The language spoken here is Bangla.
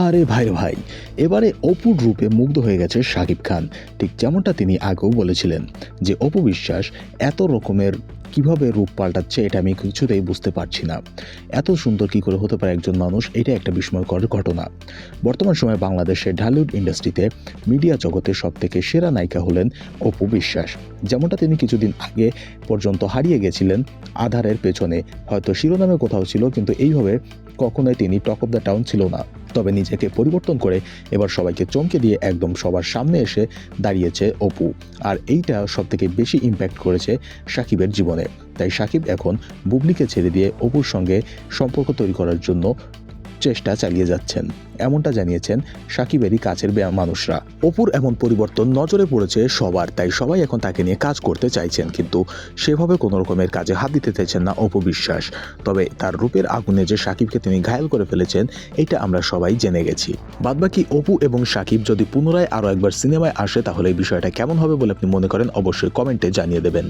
আরে ভাই ভাই, এবারে অপুর রূপে মুগ্ধ হয়ে গেছে শাকিব খান। ঠিক যেমনটা তিনি আগেও বলেছিলেন যে, অপু বিশ্বাস এত রকমের কীভাবে রূপ পাল্টাচ্ছে এটা আমি কিছুতেই বুঝতে পারছি না। এত সুন্দর কি করে হতে পারে একজন মানুষ, এটা একটা বিস্ময়কর ঘটনা। বর্তমান সময়ে বাংলাদেশের ঢালিউড ইন্ডাস্ট্রিতে মিডিয়া জগতের সব থেকে সেরা নায়িকা হলেন অপু বিশ্বাস। যেমনটা তিনি কিছুদিন আগে পর্যন্ত হারিয়ে গেছিলেন আধারের পেছনে। হয়তো শিরোনামে কোথাও ছিল, কিন্তু এইভাবে কখনোই তিনি টক অফ দ্য টাউন ছিল না। তবে নিজেকে পরিবর্তন করে এবার সবাইকে চমকে দিয়ে একদম সবার সামনে এসে দাঁড়িয়েছে অপু। আর এইটা সব থেকে বেশি ইম্প্যাক্ট করেছে সাকিবের জীবনে। তাই সাকিব এখন বুবলিকে ছেড়ে দিয়ে অপুর সঙ্গে সম্পর্ক তৈরি করার জন্য চেষ্টা চালিয়ে যাচ্ছেন। এমনটা জানিয়েছেন সাকিবেরই কাছের মানুষরা। অপুর এমন পরিবর্তন নজরে পড়েছে সবার, তাই সবাই এখন তাকে নিয়ে কাজ করতে চাইছেন, কিন্তু সেভাবে কোনো রকমের কাজে হাত দিতে চাইছেন না অপু বিশ্বাস। তবে তার রূপের আগুনে যে সাকিবকে তিনি ঘায়াল করে ফেলেছেন, এটা আমরা সবাই জেনে গেছি। বাদবাকি অপু এবং সাকিব যদি পুনরায় আরও একবার সিনেমায় আসে, তাহলে এই বিষয়টা কেমন হবে বলে আপনি মনে করেন, অবশ্যই কমেন্টে জানিয়ে দেবেন।